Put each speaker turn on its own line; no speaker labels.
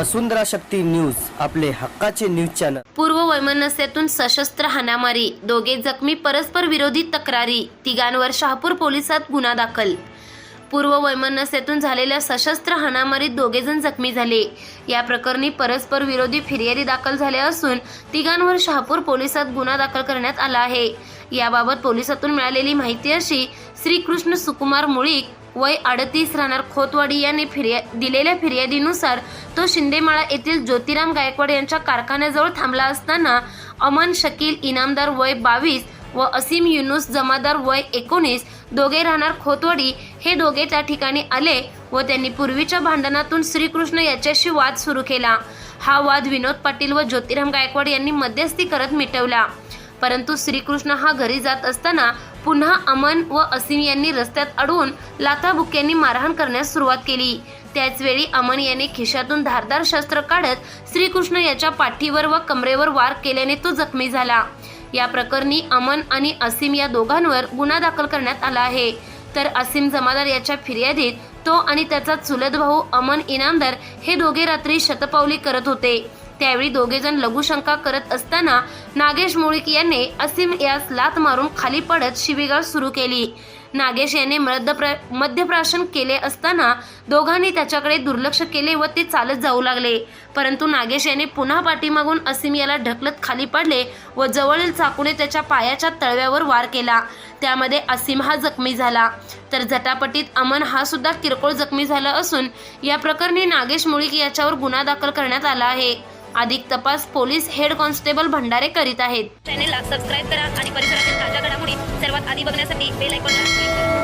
वसुंधरा शक्ती news आपले हक्काचे news channel.
पूर्व वैमनस्यातून सशस्त्र हाणामारी दोघे जखमी परस्पर विरोधी तक्रारी तिघांवर शहापूर पोलिसात गुन्हा दाखल. पूर्व वैमनस्यातून झालेल्या सशस्त्र हाणामारीत दोघेजण जखमी झाले. या प्रकरणी परस्पर विरोधी फिर्यादी दाखल झाल्या असून तिघांवर शहापूर पोलिसात गुन्हा दाखल करण्यात आला आहे. याबाबत पोलिसातून मिळालेली माहिती अशी श्रीकृष्ण सुकुमार मुळीक वय अडतीस राहणार. खोतवाडी याने फिर्या दिलेल्या फिर्यादीनुसार तो शिंदेमाळा येथील ज्योतिराम गायकवाड यांच्या कारखान्याजवळ थांबला असताना अमन शकील इनामदार वय बावीस व असीम युनुस जमादार वय एकोणीस दोघे राहणार खोतवाडी. हे दोघे त्या ठिकाणी आले व त्यांनी पूर्वीच्या भांडणातून श्रीकृष्ण याच्याशी वाद सुरू केला. हा वाद विनोद पाटील व ज्योतिराम गायकवाड यांनी मध्यस्थी करत मिटवला. परंतु श्रीकृष्ण हा घरी जात असताना पुन्हा अमन व असीम यांनी रस्त्यात अडवून लाथाबुक्यांनी मारहाण करण्यास सुरुवात केली. त्याचवेळी अमन याने खिशातून धारदार शस्त्र काढत श्रीकृष्ण याच्या पाठीवर व कमरेवर वार केल्याने तो जखमी झाला. या प्रकरणी अमन आणि असीम या दोघांवर गुन्हा दाखल करण्यात आला आहे. तर असीम जमादार याच्या फिर्यादीत तो आणि त्याचा चुलत भाऊ अमन इनामदार हे दोघे रात्री शतपावली करत होते. त्यावेळी दोघेजण लघुशंका करत असताना नागेश मुळीक याने असीम यास लात मारून खाली पडत शिवीगाळ सुरू केली. नागेश याने मद्यप्रा मद्यप्राशन केले असताना दोघांनी त्याच्याकडे दुर्लक्ष केले व ते चालत जाऊ लागले. परंतु नागेश याने पुन्हा पाठीमागून असीम याला ढकलत खाली पडले व जवळील चाकूने त्याच्या पायाच्या तळव्यावर वार केला. त्यामध्ये असीम हा जखमी झाला. तर झटापटीत अमन हा सुद्धा किरकोळ जखमी झाला असून या प्रकरणी नागेश मुळीक याच्यावर गुन्हा दाखल करण्यात आला आहे. अधिक तपास पोलीस हेड कॉन्स्टेबल भंडारे करीत आहेत.
चॅनेलला सबस्क्राईब करा आणि परिसरातील ताज्या घडामोडी सर्वात आधी बघण्यासाठी बेल ऐकून